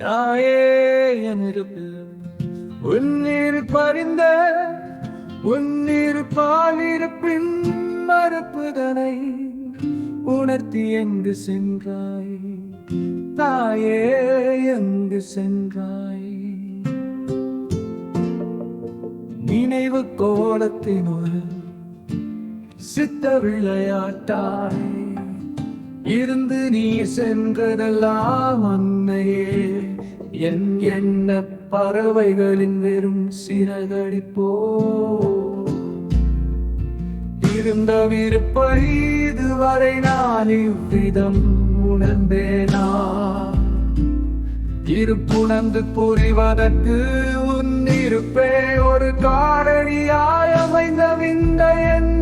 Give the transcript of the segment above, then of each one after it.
தாயே எனக்கு உன்னீர் பறிந்த உன்னீர் பாலிருப்பின் மறுப்புதனை உணர்த்தி எங்கு சென்றாய்? தாயே எங்கு சென்றாய்? நினைவு கோலத்தின் ஒரு சித்த விளையாட்டாய் இருந்து நீ சென்றதெல்லாம் அன்னையே. என் என்ன பறவைகளின் வெறும் சிறகடிப்போ. இருந்த விருப்பை இதுவரை நான் இவ்விதம் உணர்ந்தேனா? இருப்புணர்ந்து புரிவதற்கு உன் இருப்பே ஒரு காரணியாய் அமைந்த விந்த என்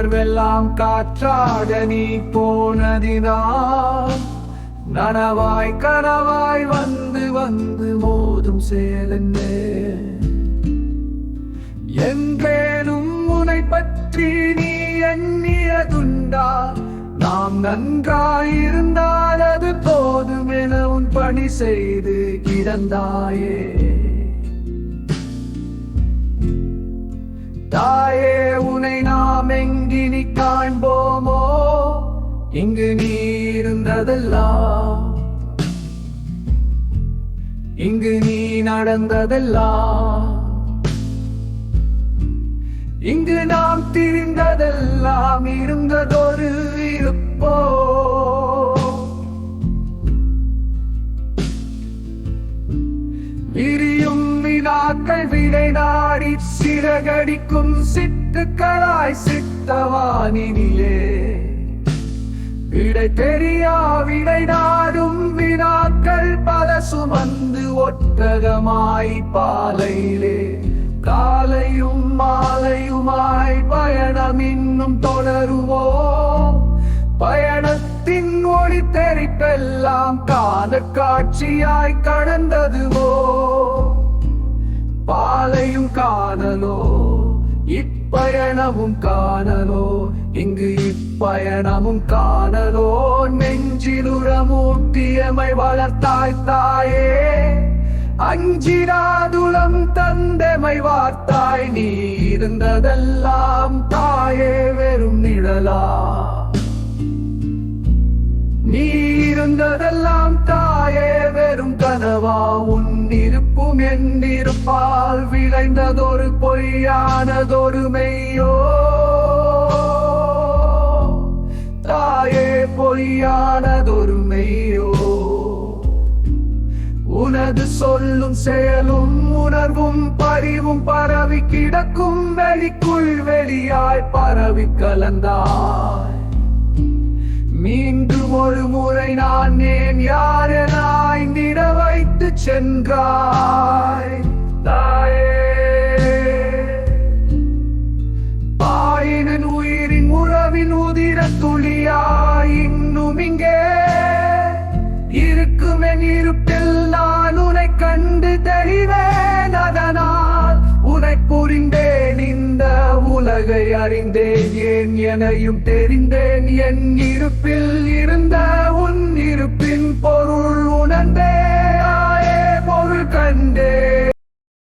உணர்வெல்லாம் காற்றாக நீ போனதினால் நனவாய் கனவாய் வந்து வந்து மோதும் சேலன்னே என்றேனும் உனை பற்றி நீ எண்ணியதுண்டா? நாம் நன்றாயிருந்தால் அது போதும் என உன் பணி செய்து கிடந்தாயே. தாயே நாம் எங்கினி காண்போமோ? இங்கு நீ இருந்ததெல்லாம். இங்கு நீ நடந்ததெல்லாம். இங்கு நாம் திரிந்ததெல்லாம் இருந்ததொரு இருப்ப வினாக்கள் விடை நாடி சிறகடிக்கும் சித்துக்களாய் சித்தவானினிலே விடை தெரியா விடை நாடும் வினாக்கள் பல சுமந்து ஒட்டகமாய் பாலையிலே. காலையும் மாலையுமாய் பயணம் இன்னும் தொடருவோம் பயணத்தின் ஒளி தெரிப்பெல்லாம் கால காட்சியாய் கடந்ததுவோ. பாலையும் காணலோ இப்பயணமும் காணலோ இங்கு இப்பயணமும் காணலோ நெஞ்சிலுரமூட்டியமை வளர்த்தாய் தாயே. அஞ்சிராதுளம் தந்தமை வார்த்தாய் நீ இருந்ததெல்லாம் தாயே வெறும் நிழலா. நீ இருந்ததெல்லாம் தாயே வெறும் கனவா உன் இருப்பும் என் இருப்பால் விளைந்ததொரு பொய்யானதொரு மெய்யோ. தாயே பொய்யானதொரு மெய்யோ. உனது சொல்லும் செயலும் உணர்வும் பரிவும் பரவி கிடக்கும் வெளிக்குள் வெளியாய் பரவி கலந்தாய். ஒரு முறை நான் ஏன் யாரெனாய் நிட வைத்து சென்றாய்? தாயே. பாயினன் உயிரின் உறவின் உதிர துளியாய் இன்னும் இங்கே. இருக்கும் என் இருப்பில் நான் உனை கண்டு தெளிவேன் அதனால் உனை புரிந்தேன் இந்த உலகை அறிந்தேன் ஏன் எனையும் தெரிந்தேன் என் இருப்பில்